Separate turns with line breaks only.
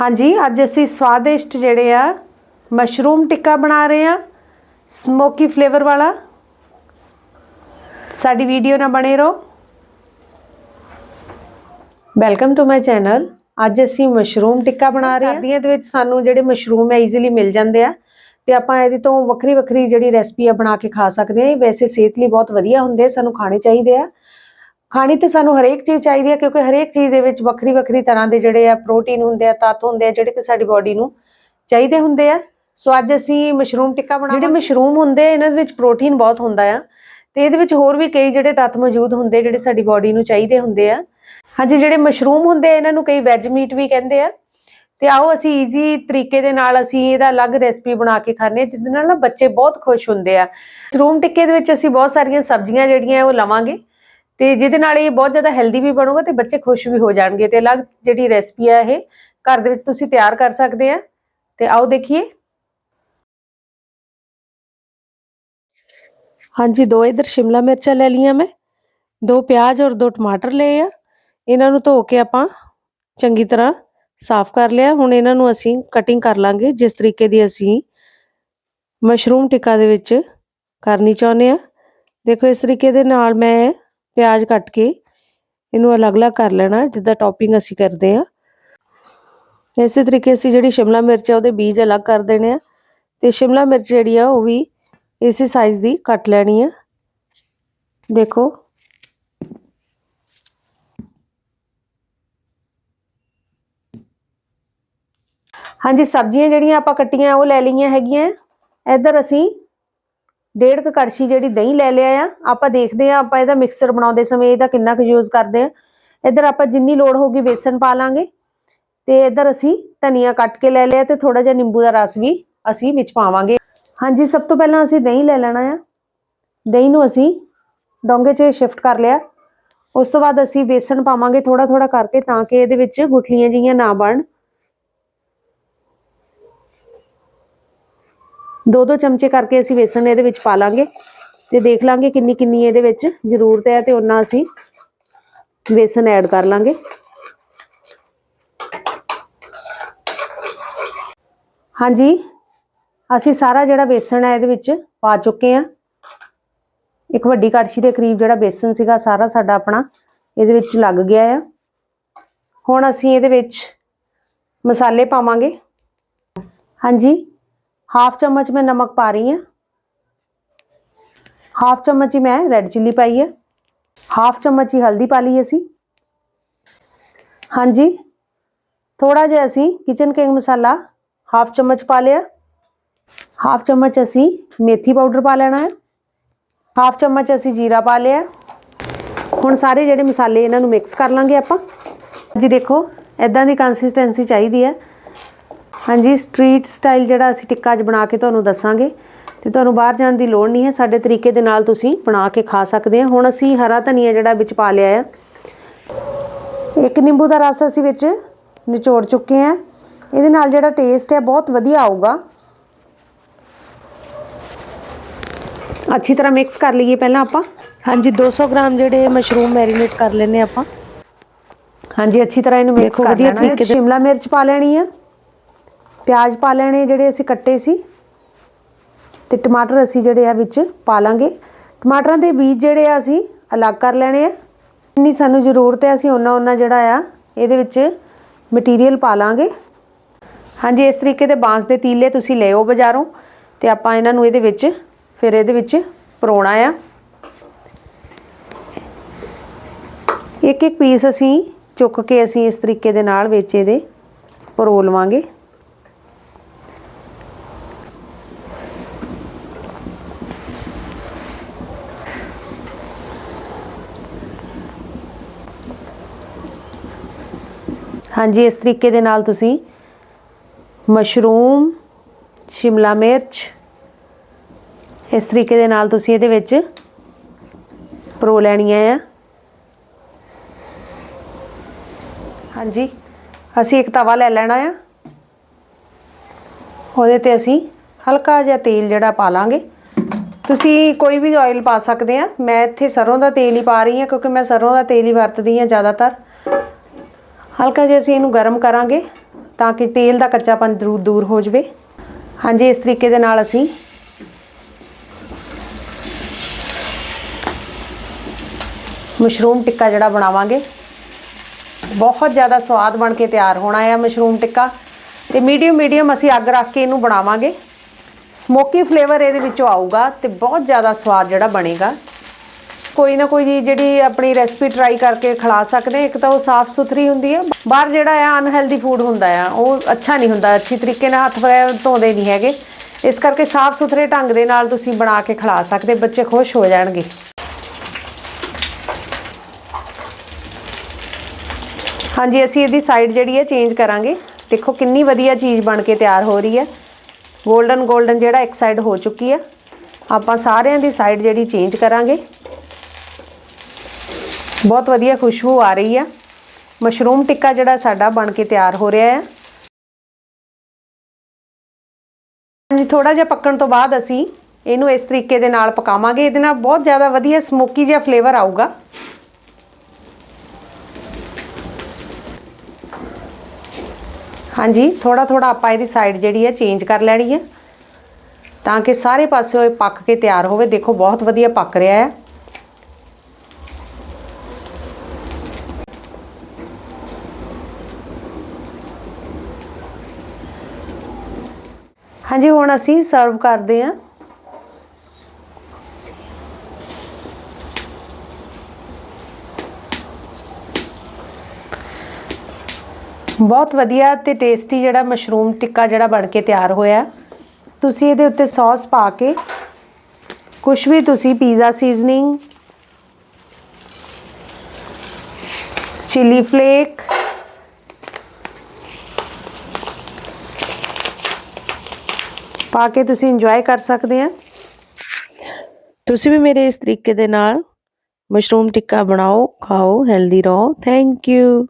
ਹਾਂਜੀ ਅੱਜ ਅਸੀਂ ਸਵਾਦਿਸ਼ਟ ਜਿਹੜੇ ਆ ਮਸ਼ਰੂਮ ਟਿੱਕਾ ਬਣਾ ਰਹੇ ਆ ਸਮੋਕੀ ਫਲੇਵਰ ਵਾਲਾ। ਸਾਡੀ ਵੀਡੀਓ ਨਾਲ ਬਣੇ ਰਹੋ। Welcome to my channel. ਅੱਜ ਅਸੀਂ ਮਸ਼ਰੂਮ ਟਿੱਕਾ ਬਣਾ ਰਹੇ ਹਾਂ ਸਰਦੀਆਂ ਦੇ ਵਿੱਚ ਸਾਨੂੰ ਜਿਹੜੇ ਮਸ਼ਰੂਮ ਹੈ ਈਜ਼ੀਲੀ ਮਿਲ ਜਾਂਦੇ ਆ। ਤੇ ਆਪਾਂ ਇਹਦੇ ਤੋਂ ਵੱਖਰੀ ਵੱਖਰੀ ਜਿਹੜੀ ਰੈਸਪੀ ਆ ਬਣਾ ਕੇ ਖਾ ਸਕਦੇ ਇਹ ਵੈਸੇ ਸਿਹਤ ਲਈ ਬਹੁਤ ਵਧੀਆ ਹੁੰਦੇ ਆ ਸਾਨੂੰ ਖਾਣੇ ਚਾਹੀਦੇ ਆ। ਖਾਣੀ ਤੇ ਸਾਨੂੰ ਹਰੇਕ ਚੀਜ਼ ਚਾਹੀਦੀ ਹੈ, ਕਿਉਂਕਿ ਹਰੇਕ ਚੀਜ਼ ਦੇ ਵਿੱਚ ਵੱਖਰੀ ਵੱਖਰੀ ਤਰ੍ਹਾਂ ਦੇ ਜਿਹੜੇ ਆ ਪ੍ਰੋਟੀਨ ਹੁੰਦੇ ਆ, ਤੱਤ ਹੁੰਦੇ ਆ, ਜਿਹੜੇ ਕਿ ਸਾਡੀ ਬਾਡੀ ਨੂੰ ਚਾਹੀਦੇ ਹੁੰਦੇ ਆ। ਸੋ ਅੱਜ ਅਸੀਂ ਮਸ਼ਰੂਮ ਟਿੱਕਾ ਬਣਾਵਾਂਗੇ। ਜਿਹੜੇ ਮਸ਼ਰੂਮ ਹੁੰਦੇ ਆ, ਇਹਨਾਂ ਦੇ ਵਿੱਚ ਪ੍ਰੋਟੀਨ ਬਹੁਤ ਹੁੰਦਾ ਆ। ਤੇ ਇਹਦੇ ਵਿੱਚ ਹੋਰ ਵੀ ਕਈ ਜਿਹੜੇ ਤੱਤ ਮੌਜੂਦ ਹੁੰਦੇ ਜਿਹੜੇ ਸਾਡੀ ਬਾਡੀ ਨੂੰ ਚਾਹੀਦੇ ਹੁੰਦੇ ਆ। ਹਾਂਜੀ, ਜਿਹੜੇ ਮਸ਼ਰੂਮ ਹੁੰਦੇ ਆ, ਇਹਨਾਂ ਨੂੰ ਕਈ ਵੈਜ ਮੀਟ ਵੀ ਕਹਿੰਦੇ ਆ। ਤੇ ਆਓ ਅਸੀਂ ਈਜ਼ੀ ਤਰੀਕੇ ਦੇ ਨਾਲ ਅਸੀਂ ਇਹਦਾ ਅਲੱਗ ਰੈਸਪੀ ਬਣਾ ਕੇ ਖਾਣੇ ਜਿਹਦੇ ਨਾਲ ਨਾ ਬੱਚੇ ਬਹੁਤ ਖੁਸ਼ ਹੁੰਦੇ ਆ। ਮਸ਼ਰੂਮ ਟਿੱਕੇ ਦੇ ਵਿੱਚ ਅਸੀਂ ਬਹੁਤ ਸਾਰੀਆਂ ਸਬਜ਼ੀਆਂ ਜਿਹੜੀਆਂ ਉਹ ਲਵਾਂਗੇ। ਤੇ ਜਿਹਦੇ ਨਾਲ ਇਹ ਬਹੁਤ ਜ਼ਿਆਦਾ ਹੈਲਦੀ ਵੀ ਬਣੂਗਾ ਤੇ ਬੱਚੇ ਖੁਸ਼ ਵੀ ਹੋ ਜਾਣਗੇ ਤੇ ਅਲੱਗ ਜਿਹੜੀ ਰੈਸਪੀ ਆ ਇਹ ਘਰ ਦੇ ਵਿੱਚ ਤੁਸੀਂ ਤਿਆਰ ਕਰ ਸਕਦੇ ਆ। ਤੇ ਆਓ ਦੇਖੀਏ। ਹਾਂਜੀ, ਦੋ ਇਧਰ ਸ਼ਿਮਲਾ ਮਿਰਚਾਂ ਲੈ ਲਈਆਂ ਮੈਂ, ਦੋ ਪਿਆਜ਼ ਔਰ ਦੋ ਟਮਾਟਰ ਲਏ ਆ। ਇਹਨਾਂ ਨੂੰ ਧੋ ਕੇ ਆਪਾਂ ਚੰਗੀ ਤਰ੍ਹਾਂ ਸਾਫ਼ ਕਰ ਲਿਆ। ਹੁਣ ਇਹਨਾਂ ਨੂੰ ਅਸੀਂ ਕਟਿੰਗ ਕਰ ਲਾਂਗੇ। ਜਿਸ ਤਰੀਕੇ ਦੀ ਅਸੀਂ ਮਸ਼ਰੂਮ ਟਿੱਕਾ ਦੇ ਵਿੱਚ ਕਰਨੀ ਚਾਹੁੰਦੇ ਆ। ਦੇਖੋ, ਇਸ ਤਰੀਕੇ ਦੇ ਨਾਲ ਮੈਂ ਪਿਆਜ਼ ਕੱਟ ਕੇ ਇਹਨੂੰ ਅਲੱਗ-ਅਲੱਗ ਕਰ ਲੈਣਾ, ਜਿੱਦਾਂ ਟੌਪਿੰਗ ਅਸੀਂ ਕਰਦੇ ਆ ਇਸੇ ਤਰੀਕੇ ਅਸੀਂ ਜਿਹੜੀ ਸ਼ਿਮਲਾ ਮਿਰਚ ਆ, ਉਹਦੇ ਬੀਜ ਅਲੱਗ ਕਰ ਦੇਣੇ ਆ। ਤੇ ਸ਼ਿਮਲਾ ਮਿਰਚ ਜਿਹੜੀ ਆ, ਉਹ ਵੀ ਇਸੇ ਸਾਈਜ਼ ਦੀ ਕੱਟ ਲੈਣੀ ਆ। ਦੇਖੋ। ਹਾਂਜੀ, ਸਬਜ਼ੀਆਂ ਜਿਹੜੀਆਂ ਆਪਾਂ ਕੱਟੀਆਂ, ਉਹ ਲੈ ਲਈਆਂ ਹੈਗੀਆਂ। ਇੱਧਰ ਅਸੀਂ ਡੇਢ ਕੁ ਕੜਛੀ ਜਿਹੜੀ ਦਹੀਂ ਲੈ ਲਿਆ ਆ, ਆਪਾਂ ਦੇਖਦੇ ਆ ਆਪਾਂ ਇਹਦਾ ਮਿਕਸਰ ਬਣਾਉਂਦੇ ਸਮੇਂ ਇਹਦਾ ਕਿੰਨਾ ਕੁ ਯੂਜ਼ ਕਰਦੇ ਆ ਇੱਧਰ ਆਪਾਂ ਜਿੰਨੀ ਲੋੜ ਹੋਗੀ ਵੇਸਣ ਪਾ ਲਾਂਗੇ ਤੇ ਇੱਧਰ ਅਸੀਂ ਧਨੀਆ ਕੱਟ ਕੇ ਲੈ ਲਿਆ ਤੇ ਥੋੜਾ ਜਿਹਾ ਨਿੰਬੂ ਦਾ ਰਸ ਵੀ ਅਸੀਂ ਵਿੱਚ ਪਾਵਾਂਗੇ। ਹਾਂਜੀ, ਸਭ ਤੋਂ ਪਹਿਲਾਂ ਅਸੀਂ ਦਹੀਂ ਲੈ ਲੈਣਾ ਆ। ਦਹੀਂ ਨੂੰ ਅਸੀਂ ਡੋਂਗੇ 'ਚ ਸ਼ਿਫਟ ਕਰ ਲਿਆ। ਉਸ ਤੋਂ ਬਾਅਦ ਅਸੀਂ ਬੇਸਨ ਪਾਵਾਂਗੇ ਥੋੜਾ ਥੋੜਾ ਕਰਕੇ ਤਾਂ ਕਿ ਇਹਦੇ ਵਿੱਚ ਗੁਠਲੀਆਂ ਜਿਹੀਆਂ ਨਾ ਬਣਨ। ਦੋ ਦੋ ਚਮਚੇ ਕਰਕੇ ਅਸੀਂ ਵੇਸਣ ਇਹਦੇ ਵਿੱਚ ਪਾ ਲਾਂਗੇ ਤੇ ਦੇਖ ਲਾਂਗੇ ਕਿੰਨੀ ਕਿੰਨੀ ਇਹਦੇ ਵਿੱਚ ਜ਼ਰੂਰਤ ਹੈ ਤੇ ਉਹਨਾਂ ਅਸੀਂ ਵੇਸਣ ਐਡ ਕਰ ਲਾਂਗੇ। ਹਾਂਜੀ, ਅਸੀਂ ਸਾਰਾ ਜਿਹੜਾ ਵੇਸਣ ਹੈ ਇਹਦੇ ਵਿੱਚ ਪਾ ਚੁੱਕੇ ਆ ਇੱਕ ਵੱਡੀ ਕੜਛੀ ਦੇ ਕਰੀਬ ਜਿਹੜਾ ਬੇਸਨ ਸੀਗਾ, ਸਾਰਾ ਸਾਡਾ ਆਪਣਾ ਇਹਦੇ ਵਿੱਚ ਲੱਗ ਗਿਆ ਆ। ਹੁਣ ਅਸੀਂ ਇਹਦੇ ਵਿੱਚ ਮਸਾਲੇ ਪਾਵਾਂਗੇ। ਹਾਂਜੀ ਹਾਫ ਚਮਚ ਮੈਂ ਨਮਕ ਪਾ ਰਹੀ ਹਾਂ। ਹਾਫ ਚਮਚ ਹੀ ਮੈਂ ਰੈੱਡ ਚਿੱਲੀ ਪਾਈ ਹੈ। ਹਾਫ ਚਮਚ ਹੀ ਹਲਦੀ ਪਾ ਲਈ ਅਸੀਂ। ਹਾਂਜੀ। ਥੋੜਾ ਜਿਹਾ ਅਸੀਂ ਕਿਚਨ ਕਿੰਗ ਮਸਾਲਾ ਹਾਫ ਚਮਚ ਪਾ ਲਿਆ। ਹਾਫ ਚਮਚ ਅਸੀਂ ਮੇਥੀ ਪਾਊਡਰ ਪਾ ਲੈਣਾ ਹੈ। ਹਾਫ ਚਮਚ ਅਸੀਂ ਜੀਰਾ ਪਾ ਲਿਆ ਹੁਣ ਸਾਰੇ ਜਿਹੜੇ ਮਸਾਲੇ ਇਹਨਾਂ ਨੂੰ ਮਿਕਸ ਕਰ ਲਾਂਗੇ ਆਪਾਂ। ਜੀ ਦੇਖੋ ਐਦਾਂ ਦੀ ਕੰਸਿਸਟੈਂਸੀ ਚਾਹੀਦੀ ਹੈ। ਹਾਂਜੀ ਸਟਰੀਟ ਸਟਾਈਲ ਜਿਹੜਾ ਅਸੀਂ ਟਿੱਕਾ ਅੱਜ ਬਣਾ ਕੇ ਤੁਹਾਨੂੰ ਦੱਸਾਂਗੇ ਤੇ ਤੁਹਾਨੂੰ ਬਾਹਰ ਜਾਣ ਦੀ ਲੋੜ ਨਹੀਂ ਹੈ। ਸਾਡੇ ਤਰੀਕੇ ਦੇ ਨਾਲ ਤੁਸੀਂ ਬਣਾ ਕੇ ਖਾ ਸਕਦੇ ਹੋ। ਹੁਣ ਅਸੀਂ ਹਰਾ ਧਨੀਆ ਜਿਹੜਾ ਵਿੱਚ ਪਾ ਲਿਆ ਹੈ ਇੱਕ ਨਿੰਬੂ ਦਾ ਰਸ ਅਸੀਂ ਵਿੱਚ ਨਿਚੋੜ ਚੁੱਕੇ ਹਾਂ। ਇਹਦੇ ਨਾਲ ਜਿਹੜਾ ਟੇਸਟ ਹੈ ਬਹੁਤ ਵਧੀਆ ਆਊਗਾ। ਅੱਛੀ ਤਰ੍ਹਾਂ ਮਿਕਸ ਕਰ ਲਈਏ ਪਹਿਲਾਂ ਆਪਾਂ। ਹਾਂਜੀ 200 ਗ੍ਰਾਮ ਜਿਹੜੇ ਮਸ਼ਰੂਮ ਮੈਰੀਨੇਟ ਕਰ ਲੈਨੇ ਆਪਾਂ। ਹਾਂਜੀ ਅੱਛੀ ਤਰ੍ਹਾਂ ਇਹਨੂੰ ਮਿਕਸ ਕਰ ਲੈਣਾ
ਦੇ-
ਸ਼ਿਮਲਾ ਮਿਰਚ ਪਾ ਲੈਣੀ ਆ। ਪਿਆਜ਼ ਪਾ ਲੈਣੇ, ਜਿਹੜੇ ਅਸੀਂ ਕੱਟੇ ਸੀ। ਤੇ ਟਮਾਟਰ ਅਸੀਂ ਜਿਹੜੇ ਆ ਵਿੱਚ ਪਾ ਲਾਂਗੇ। ਟਮਾਟਰਾਂ ਦੇ ਬੀਜ ਜਿਹੜੇ ਆ ਅਸੀਂ ਅਲੱਗ ਕਰ ਲੈਣੇ ਆ। ਜਿੰਨੀ ਸਾਨੂੰ ਜ਼ਰੂਰਤ ਹੈ, ਅਸੀਂ ਉਹਨਾਂ ਉਹਨਾਂ ਜਿਹੜਾ ਆ, ਇਹਦੇ ਵਿੱਚ ਮਟੀਰੀਅਲ ਪਾ ਲਾਂਗੇ। ਹਾਂਜੀ, ਇਸ ਤਰੀਕੇ ਦੇ ਬਾਂਸ ਦੇ ਤੀਲੇ ਤੁਸੀਂ ਲਿਓ ਬਾਜ਼ਾਰੋਂ ਤੇ ਆਪਾਂ ਇਹਨਾਂ ਨੂੰ ਇਹਦੇ ਵਿੱਚ ਫਿਰ ਇਹਦੇ ਵਿੱਚ ਪਰੋਣਾ ਆ। ਇੱਕ ਇੱਕ ਪੀਸ ਅਸੀਂ ਚੁੱਕ ਕੇ ਅਸੀਂ ਇਸ ਤਰੀਕੇ ਦੇ ਨਾਲ ਵਿੱਚ ਇਹਦੇ ਪਰੋ ਲਵਾਂਗੇ। ਹਾਂਜੀ, ਇਸ ਤਰੀਕੇ ਦੇ ਨਾਲ ਤੁਸੀਂ ਮਸ਼ਰੂਮ, ਸ਼ਿਮਲਾ ਮਿਰਚ, ਇਸ ਤਰੀਕੇ ਦੇ ਨਾਲ ਤੁਸੀਂ ਇਹਦੇ ਵਿੱਚ ਪਰੋ ਲੈਣੀਆਂ ਆ। ਹਾਂਜੀ, ਅਸੀਂ ਇੱਕ ਤਵਾ ਲੈ ਲੈਣਾ ਆ। ਉਹਦੇ ਤੇ ਅਸੀਂ ਹਲਕਾ ਜਿਹਾ ਤੇਲ ਜਿਹੜਾ ਪਾ ਲਾਂਗੇ। ਤੁਸੀਂ ਕੋਈ ਵੀ ਆਇਲ ਪਾ ਸਕਦੇ ਆ। ਮੈਂ ਇੱਥੇ ਸਰੋਂ ਦਾ ਤੇਲ ਹੀ ਪਾ ਰਹੀ ਹਾਂ, ਕਿਉਂਕਿ ਮੈਂ ਸਰੋਂ ਦਾ ਤੇਲ ਹੀ ਵਰਤਦੀ ਹਾਂ ਜ਼ਿਆਦਾਤਰ। ਹਲਕਾ ਜਿਹਾ ਅਸੀਂ ਇਹਨੂੰ ਗਰਮ ਕਰਾਂਗੇ ਤਾਂ ਕਿ ਤੇਲ ਦਾ ਕੱਚਾਪਨ ਦੂਰ ਦੂਰ ਹੋ ਜਾਵੇ। ਹਾਂਜੀ, ਇਸ ਤਰੀਕੇ ਦੇ ਨਾਲ ਅਸੀਂ ਮਸ਼ਰੂਮ ਟਿੱਕਾ ਜਿਹੜਾ ਬਣਾਵਾਂਗੇ। ਬਹੁਤ ਜ਼ਿਆਦਾ ਸਵਾਦ ਬਣ ਕੇ ਤਿਆਰ ਹੋਣਾ ਹੈ ਮਸ਼ਰੂਮ ਟਿੱਕਾ ਤੇ ਮੀਡੀਅਮ ਮੀਡੀਅਮ ਅਸੀਂ ਅੱਗ ਰੱਖ ਕੇ ਇਹਨੂੰ ਬਣਾਵਾਂਗੇ। ਸਮੋਕੀ ਫਲੇਵਰ ਇਹਦੇ ਵਿੱਚੋਂ ਆਊਗਾ ਤੇ ਬਹੁਤ ਜ਼ਿਆਦਾ ਸਵਾਦ ਜਿਹੜਾ ਬਣੇਗਾ। ਕੋਈ ਨਾ ਕੋਈ ਜਿਹੜੀ ਆਪਣੀ ਰੈਸਪੀ ਟਰਾਈ ਕਰਕੇ ਖਿਲਾ ਸਕਦੇ ਇੱਕ ਤਾਂ ਉਹ ਸਾਫ਼ ਸੁਥਰੀ ਹੁੰਦੀ ਹੈ ਬਾਹਰ ਜਿਹੜਾ ਆ ਅਨਹੈਲਦੀ ਫੂਡ ਹੁੰਦਾ ਆ, ਉਹ ਅੱਛਾ ਨਹੀਂ ਹੁੰਦਾ। ਅੱਛੀ ਤਰੀਕੇ ਨਾਲ ਹੱਥ ਵਗੈਰਾ ਧੋਂਦੇ ਨਹੀਂ ਹੈਗੇ। ਇਸ ਕਰਕੇ ਸਾਫ਼ ਸੁਥਰੇ ਢੰਗ ਦੇ ਨਾਲ ਤੁਸੀਂ ਬਣਾ ਕੇ ਖਿਲਾ ਸਕਦੇ, ਬੱਚੇ ਖੁਸ਼ ਹੋ ਜਾਣਗੇ। ਹਾਂਜੀ, ਅਸੀਂ ਇਹਦੀ ਸਾਈਡ ਜਿਹੜੀ ਹੈ ਚੇਂਜ ਕਰਾਂਗੇ। ਦੇਖੋ ਕਿੰਨੀ ਵਧੀਆ ਚੀਜ਼ ਬਣ ਕੇ ਤਿਆਰ ਹੋ ਰਹੀ ਹੈ 골ਡਨ 골ਡਨ ਜਿਹੜਾ ਇੱਕ ਸਾਈਡ ਹੋ ਚੁੱਕੀ ਹੈ ਆਪਾਂ ਸਾਰਿਆਂ ਦੀ ਸਾਈਡ ਜਿਹੜੀ ਚੇਂਜ ਕਰਾਂਗੇ। ਬਹੁਤ ਵਧੀਆ ਖੁਸ਼ਬੂ ਆ ਰਹੀ ਆ। ਮਸ਼ਰੂਮ ਟਿੱਕਾ ਜਿਹੜਾ ਸਾਡਾ ਬਣ ਕੇ ਤਿਆਰ ਹੋ ਰਿਹਾ ਹੈ ਹਾਂਜੀ ਥੋੜਾ ਜਿਹਾ ਪੱਕਣ ਤੋਂ ਬਾਅਦ ਅਸੀਂ ਇਹਨੂੰ ਇਸ ਤਰੀਕੇ ਦੇ ਨਾਲ ਪਕਾਵਾਂਗੇ। ਇਹਦੇ ਨਾਲ ਬਹੁਤ ਜ਼ਿਆਦਾ ਵਧੀਆ ਸਮੋਕੀ ਜਿਹਾ ਫਲੇਵਰ ਆਊਗਾ। ਹਾਂਜੀ ਥੋੜਾ ਥੋੜਾ ਆਪਾਂ ਇਹਦੀ ਸਾਈਡ ਜਿਹੜੀ ਹੈ ਚੇਂਜ ਕਰ ਲੈਣੀ ਹੈ ਤਾਂ ਕਿ ਸਾਰੇ ਪਾਸੇ ਇਹ ਪੱਕ ਕੇ ਤਿਆਰ ਹੋਵੇ। ਦੇਖੋ, ਬਹੁਤ ਵਧੀਆ ਪੱਕ ਰਿਹਾ ਹੈ ਹਾਂਜੀ, ਹੁਣ ਅਸੀਂ ਸਰਵ ਕਰਦੇ ਹਾਂ। ਬਹੁਤ ਵਧੀਆ ਤੇ ਟੇਸਟੀ ਜਿਹੜਾ ਮਸ਼ਰੂਮ ਟਿੱਕਾ ਜਿਹੜਾ ਬਣ ਕੇ ਤਿਆਰ ਹੋਇਆ। ਤੁਸੀਂ ਇਹਦੇ ਉੱਤੇ ਸੌਸ ਪਾ ਕੇ ਕੁਝ ਵੀ ਤੁਸੀਂ ਪੀਜ਼ਾ ਸੀਜ਼ਨਿੰਗ ਚਿਲੀ ਫਲੇਕ ਪਾ ਕੇ ਤੁਸੀਂ ਇੰਜੋਏ ਕਰ ਸਕਦੇ ਆ। ਤੁਸੀਂ ਵੀ ਮੇਰੇ ਇਸ ਤਰੀਕੇ ਦੇ ਨਾਲ ਮਸ਼ਰੂਮ ਟਿੱਕਾ ਬਣਾਓ, ਖਾਓ ਹੈਲਦੀ ਰਹੋ। Thank you